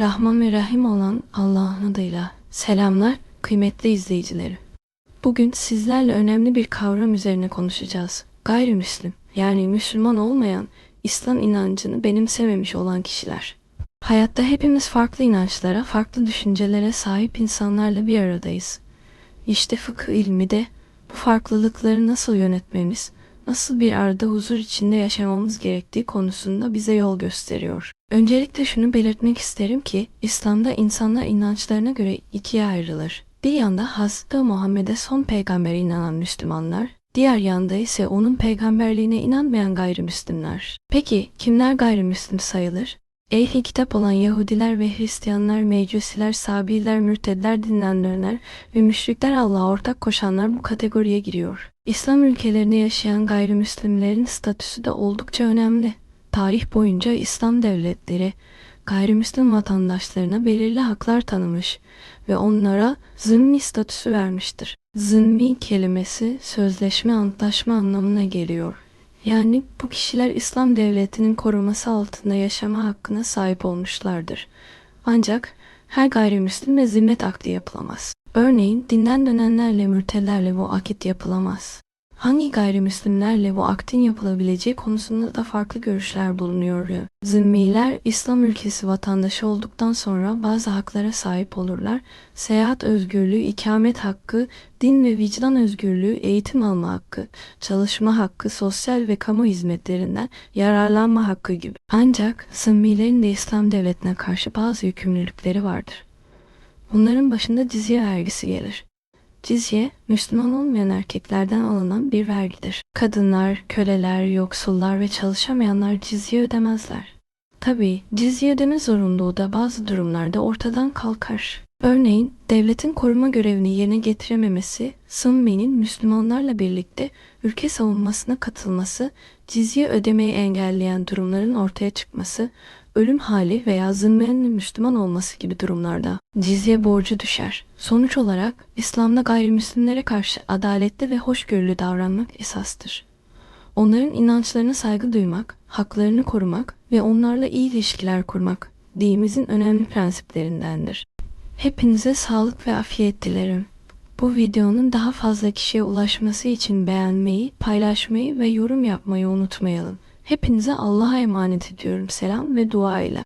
Rahman ve Rahim olan Allah'ın adıyla. Selamlar kıymetli izleyicileri. Bugün sizlerle önemli bir kavram üzerine konuşacağız. Gayrimüslim yani Müslüman olmayan İslam inancını benimsememiş olan kişiler. Hayatta hepimiz farklı inançlara, farklı düşüncelere sahip insanlarla bir aradayız. İşte fıkıh ilmi de bu farklılıkları nasıl yönetmemiz, nasıl bir arada huzur içinde yaşamamız gerektiği konusunda bize yol gösteriyor. Öncelikle şunu belirtmek isterim ki İslam'da insanlar inançlarına göre ikiye ayrılır. Bir yanda Hazreti Muhammed'e son peygambere inanan Müslümanlar, diğer yanda ise onun peygamberliğine inanmayan gayrimüslimler. Peki kimler gayrimüslim sayılır? Ehli kitap olan Yahudiler ve Hristiyanlar, Mecusiler, Sabiler, Mürtedler, dinlenenler ve müşrikler Allah'a ortak koşanlar bu kategoriye giriyor. İslam ülkelerinde yaşayan gayrimüslimlerin statüsü de oldukça önemli. Tarih boyunca İslam devletleri gayrimüslim vatandaşlarına belirli haklar tanımış ve onlara zimmi statüsü vermiştir. Zimmi kelimesi sözleşme antlaşma anlamına geliyor. Yani bu kişiler İslam devletinin koruması altında yaşama hakkına sahip olmuşlardır. Ancak her gayrimüslimle zimmet akdi yapılamaz. Örneğin dinden dönenlerle mürtelerle bu akit yapılamaz. Hangi gayrimüslimlerle bu aktin yapılabileceği konusunda da farklı görüşler bulunuyor. Zimmiler İslam ülkesi vatandaşı olduktan sonra bazı haklara sahip olurlar. Seyahat özgürlüğü, ikamet hakkı, din ve vicdan özgürlüğü, eğitim alma hakkı, çalışma hakkı, sosyal ve kamu hizmetlerinden yararlanma hakkı gibi. Ancak Zimmilerin de İslam devletine karşı bazı yükümlülükleri vardır. Bunların başında cizye vergisi gelir. Cizye, Müslüman olmayan erkeklerden alınan bir vergidir. Kadınlar, köleler, yoksullar ve çalışamayanlar cizye ödemezler. Tabii cizye ödeme zorunluluğu da bazı durumlarda ortadan kalkar. Örneğin devletin koruma görevini yerine getirememesi, Sımmi'nin Müslümanlarla birlikte ülke savunmasına katılması, cizye ödemeyi engelleyen durumların ortaya çıkması, ölüm hali veya zimmenin Müslüman olması gibi durumlarda cizye borcu düşer. Sonuç olarak İslam'da gayrimüslimlere karşı adaletli ve hoşgörülü davranmak esastır. Onların inançlarına saygı duymak, haklarını korumak ve onlarla iyi ilişkiler kurmak dinimizin önemli prensiplerindendir. Hepinize sağlık ve afiyet dilerim. Bu videonun daha fazla kişiye ulaşması için beğenmeyi, paylaşmayı ve yorum yapmayı unutmayalım. Hepinize Allah'a emanet ediyorum. Selam ve dua ile.